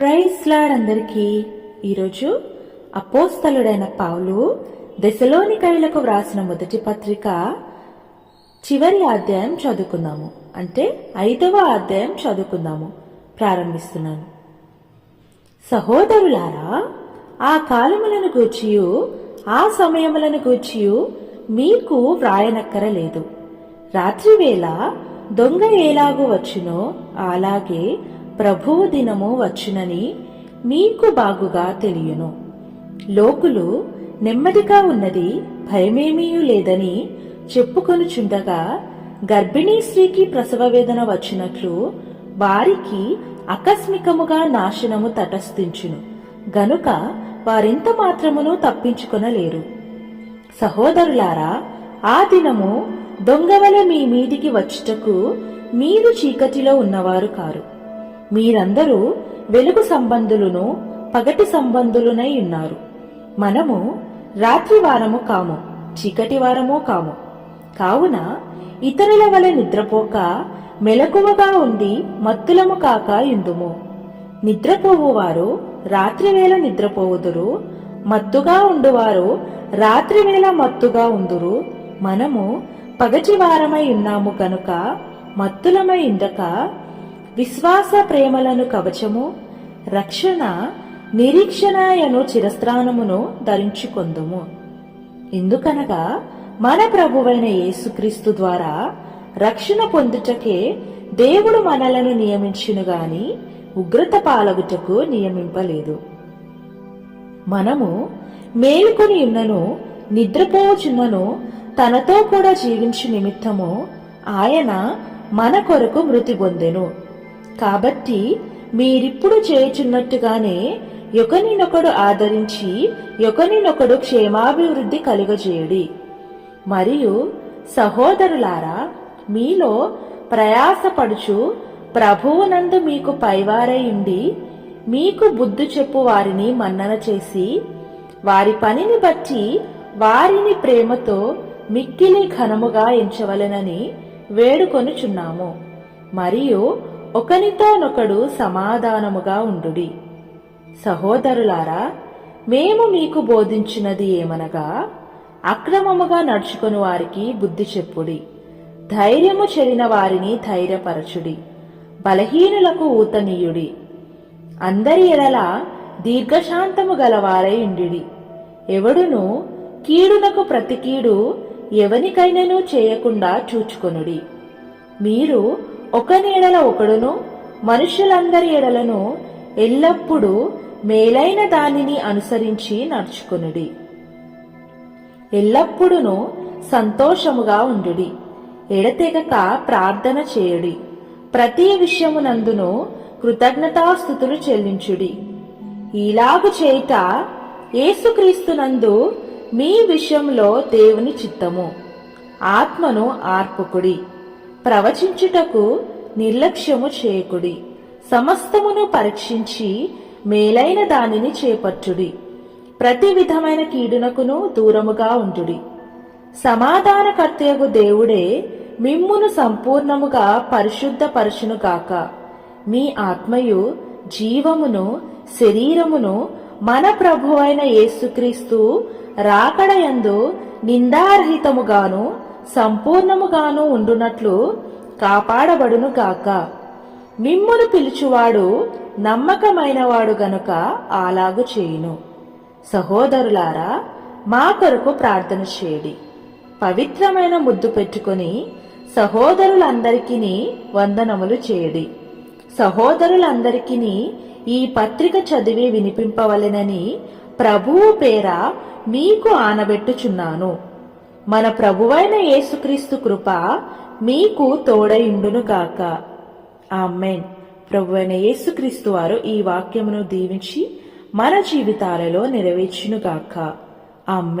Praise lord అందరికీ ఈరోజు అపోస్తలుడైన పౌలు దశలోని కైలకు వ్రాసిన మొదటి పత్రిక చివరి అధ్యాయం చదువుకుందాము. అంటే ఐదవ అధ్యాయం చదువుకుందాము. ప్రారంభిస్తున్నాను. సహోదరులారా ఆ కాలములను గూర్చియు ఆ సమయములను గూర్చియు మీకు వ్రాయనక్కరలేదు. రాత్రివేళ దొంగ ఎలాగూ వచ్చునో అలాగే ప్రభువు దినము వచ్చునని మీకు బాగుగా తెలియను. లోకులు నెమ్మదిగా ఉన్నది భయమేమీ లేదని చెప్పుకొనుచుండగా గర్భిణీ స్త్రీకి ప్రసవ వేదన వచ్చినట్లు వారికి ఆకస్మికముగా నాశనము తటస్థించును. గనుక వారింత మాత్రమును తప్పించుకొనలేరు. సహోదరులారా ఆ దినము దొంగవల మీ మీదికి వచ్చుటకు మీరు చీకటిలో ఉన్నవారు కారు. మీరందరూ వెలుగు సంబంధులను పగటి సంబంధులునై ఉన్నారు. మనము రాత్రి వారము కాము చీకటి వారము కాము. కావున ఇతరుల వలె నిద్రపోక మెలకువగా ఉండి మత్తులము కాక ఇందుము నిద్రపోవువారు రాత్రివేళ నిద్రపోవుదురు మత్తుగా ఉండువారు రాత్రివేళ మత్తుగా ఉందురు మనము పగటివారమై ఉన్నాము కనుక మత్తులమై ఉండక విశ్వాస ప్రేమలను కవచము రక్షణ నిరీక్షణయను చిరస్త్రానమును ధరించుకొందుము. ఎందుకనగా మన ప్రభువైన యేసుక్రీస్తు ద్వారా రక్షణ పొందుటకే దేవుడు మనలను నియమించును గాని ఉగ్రత పాలగుటకు నియమింపలేదు. మనము మేలుకొని ఉన్నను నిద్రపోచున్నను తనతో కూడా జీవించు నిమిత్తము ఆయన మన కొరకు మృతి పొందెను. కాబట్టి మీరిప్పుడు చేయుచున్నట్టుగానే ఒకనినొకడు ఆదరించి ఒకనినొకడు క్షేమాభివృద్ధి కలుగజేయుడి. మరియు సహోదరులారా మీలో ప్రయాసపడుచు ప్రభువునందు మీకు పైవారై ఉండి మీకు బుద్ధి చెప్పు వారిని మన్నన చేసి వారి పనిని బట్టి వారిని ప్రేమతో మిక్కిలి ఘనముగా ఎంచవలెనని వేడుకొనుచున్నాము. మరియు ఒకనితోనొకడు సమాధానముగా ఉండుడి. సహోదరులారా మేము మీకు బోధించినది ఏమనగా అక్రమముగా నడుచుకుని వారికి బుద్ధి చెప్పుడి. ధైర్యము చెరిన వారిని ధైర్యపరచుడి. బలహీనులకు ఊతనీయుడి. అందరి ఎడల దీర్ఘశాంతము గలవారై ఉండిడి. ఎవడును కీడునకు ప్రతి కీడు ఎవనికైనను చేయకుండా చూచుకొనుడి. మీరు ఒకని ఎడల ఒకడును మనుషులందరి ఎడలను ఎల్లప్పుడూ మేలైన దానిని అనుసరించి నడుచుకునుడి. ఎల్లప్పుడూ సంతోషముగా ఉండుడి. ఎడతెగక ప్రార్థన చేయుడి. ప్రతి విషయమునందును కృతజ్ఞతాస్థుతులు చెల్లించుడి. ఇలాగు చేయుట యేసుక్రీస్తునందు మీ విషయంలో దేవుని చిత్తము. ఆత్మను ఆర్పుకుడి. ప్రవచించుటకు నిర్లక్ష్యము చేయకుడి సమస్తమును పరీక్షించి మేలైన దానిని చేపట్టుడి. ప్రతి విధమైన కీడునకును దూరముగా ఉండుడి. సమాధానకర్తయగు దేవుడే మిమ్మును సంపూర్ణముగా పరిశుద్ధపరచును గాక. మీ ఆత్మయు జీవమును శరీరమును మన ప్రభువైన యేసుక్రీస్తు రాకడయందు నిందారహితముగాను సంపూర్ణముగాను ఉండునట్లు కాపాడబడును గాక. మిమ్మును పిలుచువాడు నమ్మకమైనవాడు గనుక అలాగు చేయును. సహోదరులారా మా కొరకు ప్రార్థన చేయడి. పవిత్రమైన ముద్దు పెట్టుకుని సహోదరులందరికీ వందనములు చేయడి. సహోదరులందరికీ ఈ పత్రిక చదివి వినిపింపవలెనని ప్రభువు పేర మీకు ఆనబెట్టుచున్నాను. మన ప్రభువైన యేసుక్రీస్తు కృప మీకు తోడయుండును గాక. ఆమెన్. ప్రభువైన యేసుక్రీస్తు వారు ఈ వాక్యమును దీవించి మన జీవితాలలో నెరవేర్చును గాక. ఆమెన్.